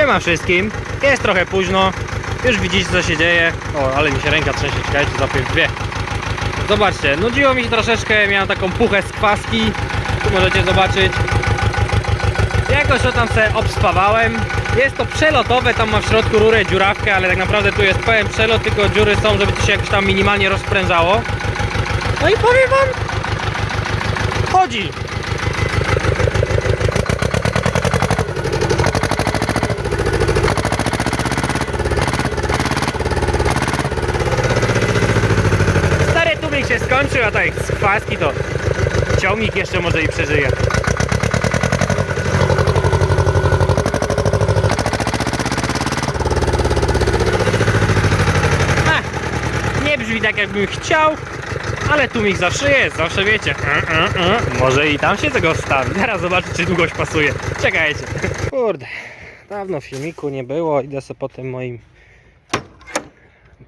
Siema wszystkim, jest trochę późno, już widzicie co się dzieje. O, ale mi się ręka trzęsie, czekajcie, zapię dwie. Zobaczcie, nudziło mi się troszeczkę, miałem taką puchę z kwaski, tu możecie zobaczyć. Jakoś to tam sobie obspawałem. Jest to przelotowe, tam ma w środku rurę, dziurawkę, ale tak naprawdę tu jest pełen przelot, tylko dziury są, żeby to się jakoś tam minimalnie rozprężało. No i powiem wam, chodzi. Stary tłumik się skończył, a tak z kwaski to ciągnik jeszcze może i przeżyje. Ech, nie brzmi tak jakbym chciał, ale tłumik zawsze jest, zawsze wiecie. E, e, e. Może i tam się tego wstawi. Teraz zobaczę, czy długość pasuje. Czekajcie. Kurde, dawno filmiku nie było. Idę sobie po tym moim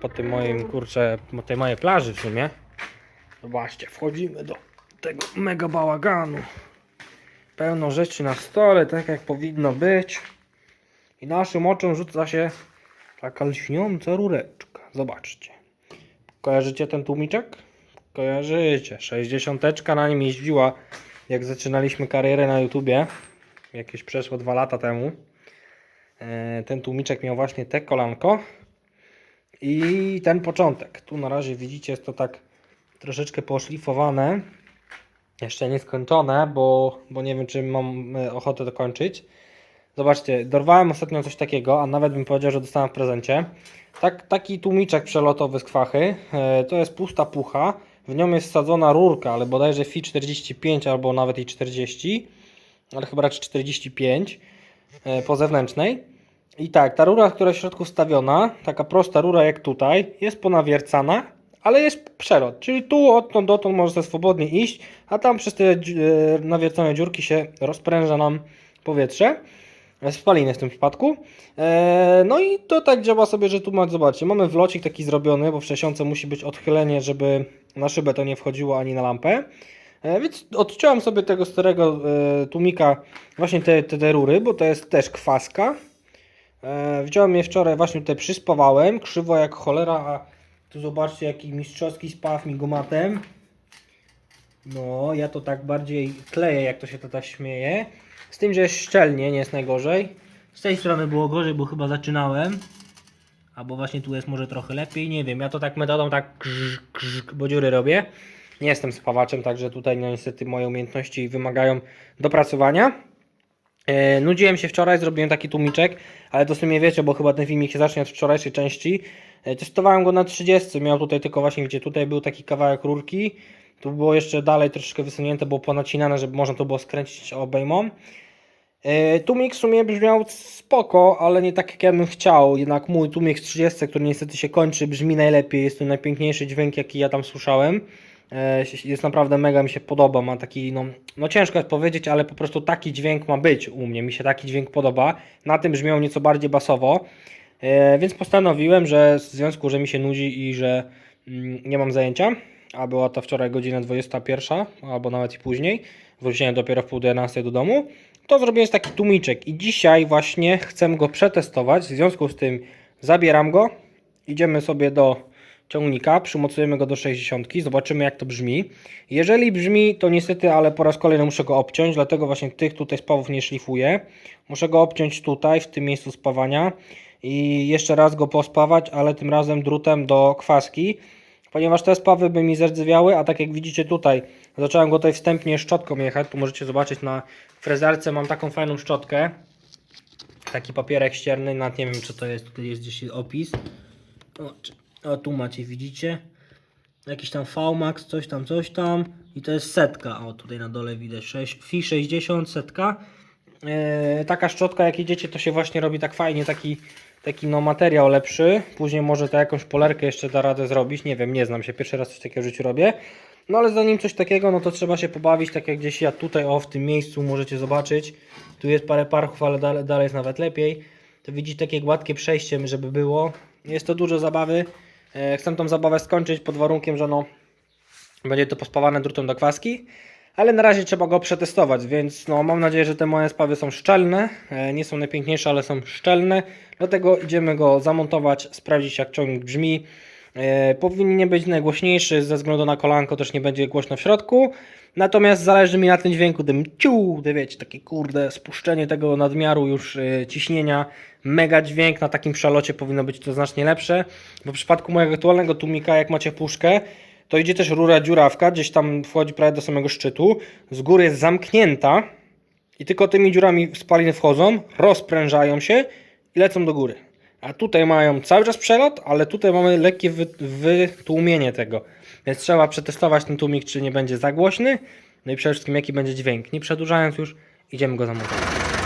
po tym moim kurczę, po tej mojej plaży w sumie. Zobaczcie, wchodzimy do tego mega bałaganu. Pełno rzeczy na stole, tak jak powinno być. I naszym oczom rzuca się taka lśniąca rureczka. Zobaczcie. Kojarzycie ten tłumiczek? Kojarzycie. 60 na nim jeździła, jak zaczynaliśmy karierę na YouTubie. Jakieś przeszło dwa lata temu. E, Ten tłumiczek miał właśnie te kolanko. I ten początek. Tu na razie widzicie, jest to tak troszeczkę poszlifowane. Jeszcze nie skończone, bo, bo nie wiem, czy mam e, ochotę dokończyć. Zobaczcie, dorwałem ostatnio coś takiego, a nawet bym powiedział, że dostałem w prezencie. Tak, taki tłumiczek przelotowy z kwachy. E, to jest pusta pucha. W nią jest wsadzona rurka, ale bodajże FI 45 albo nawet i 40. Ale chyba raczej 45 e, po zewnętrznej. I tak, ta rura, która jest w środku wstawiona, taka prosta rura jak tutaj, jest ponawiercana, ale jest przelot. Czyli tu odtąd dotąd sobie swobodnie iść, a tam przez te e, nawiercone dziurki się rozpręża nam powietrze. E, Spaliny w tym przypadku. E, no i to tak działa sobie, że tu macie, zobaczcie, mamy wlocik taki zrobiony, bo w przesiące musi być odchylenie, żeby na szybę to nie wchodziło ani na lampę. Więc odciąłem sobie tego starego tłumika właśnie te, te, te rury, bo to jest też kwaska. Wziąłem je wczoraj, właśnie tutaj przyspawałem, krzywo jak cholera, a tu zobaczcie jaki mistrzowski spaw mi gumatem. No, ja to tak bardziej kleję, jak to się tata śmieje. Z tym, że szczelnie, nie jest najgorzej. Z tej strony było gorzej, bo chyba zaczynałem. Albo właśnie tu jest może trochę lepiej, nie wiem. Ja to tak metodą tak krz, krz, bo dziury robię. Nie jestem spawaczem, także tutaj no, niestety moje umiejętności wymagają dopracowania. E, nudziłem się wczoraj, zrobiłem taki tłumiczek, ale to w sumie wiecie, bo chyba ten filmik się zacznie od wczorajszej części. E, testowałem go na 30, miał tutaj tylko właśnie, gdzie tutaj był taki kawałek rurki. Tu było jeszcze dalej troszeczkę wysunięte, było ponacinane, żeby można to było skręcić obejmą. E, Tłumik w sumie brzmiał spoko, ale nie tak jak ja bym chciał. Jednak mój tłumik z 30, który niestety się kończy, brzmi najlepiej. Jest to najpiękniejszy dźwięk, jaki ja tam słyszałem. E, Jest naprawdę mega, mi się podoba. Ma taki, no, no ciężko jest powiedzieć, ale po prostu taki dźwięk ma być u mnie. Mi się taki dźwięk podoba. Na tym brzmiał nieco bardziej basowo. E, Więc postanowiłem, że w związku, że mi się nudzi i że mm, nie mam zajęcia, a była to wczoraj godzina 21, albo nawet i później, wróciłem dopiero w pół do 11 do domu, to zrobiłem taki tłumiczek i dzisiaj właśnie chcę go przetestować, w związku z tym zabieram go, idziemy sobie do ciągnika, przymocujemy go do 60, zobaczymy jak to brzmi. Jeżeli brzmi, to niestety, ale po raz kolejny muszę go obciąć, dlatego właśnie tych tutaj spawów nie szlifuję. Muszę go obciąć tutaj, w tym miejscu spawania i jeszcze raz go pospawać, ale tym razem drutem do kwaski, ponieważ te spawy by mi zerdzewiały, a tak jak widzicie tutaj, zacząłem go tutaj wstępnie szczotką jechać, tu możecie zobaczyć na frezarce mam taką fajną szczotkę, taki papierek ścierny, nawet nie wiem co to jest, tutaj jest gdzieś opis, o tu macie, widzicie, jakiś tam VMAX, coś tam, coś tam. I to jest setka, o tutaj na dole widać, 6, FI 60 setka, e, taka szczotka jak idziecie to się właśnie robi tak fajnie, taki, taki no materiał lepszy, później może to jakąś polerkę jeszcze da radę zrobić, nie wiem, nie znam się, pierwszy raz coś takiego w życiu robię, no ale zanim coś takiego, no to trzeba się pobawić, tak jak gdzieś ja tutaj, o w tym miejscu możecie zobaczyć, tu jest parę parchów, ale dalej, dalej jest nawet lepiej, to widzicie takie gładkie przejście, żeby było, jest to dużo zabawy, chcę tą zabawę skończyć pod warunkiem, że no będzie to pospawane drutem do kwaski, ale na razie trzeba go przetestować, więc no, mam nadzieję, że te moje spawy są szczelne. E, Nie są najpiękniejsze, ale są szczelne. Dlatego idziemy go zamontować, sprawdzić jak ciągnik brzmi. E, powinien nie być najgłośniejszy, ze względu na kolanko też nie będzie głośno w środku. Natomiast zależy mi na tym dźwięku, tym ciu, wiecie, takie kurde spuszczenie tego nadmiaru już e, ciśnienia. Mega dźwięk na takim przelocie powinno być to znacznie lepsze. Bo w przypadku mojego aktualnego tłumika, jak macie puszkę, to idzie też rura dziurawka, gdzieś tam wchodzi prawie do samego szczytu. Z góry jest zamknięta i tylko tymi dziurami spaliny wchodzą, rozprężają się i lecą do góry. A tutaj mają cały czas przelot, ale tutaj mamy lekkie wy, wytłumienie tego. Więc trzeba przetestować ten tłumik, czy nie będzie za głośny. No i przede wszystkim jaki będzie dźwięk. Nie przedłużając już, idziemy go zamontować.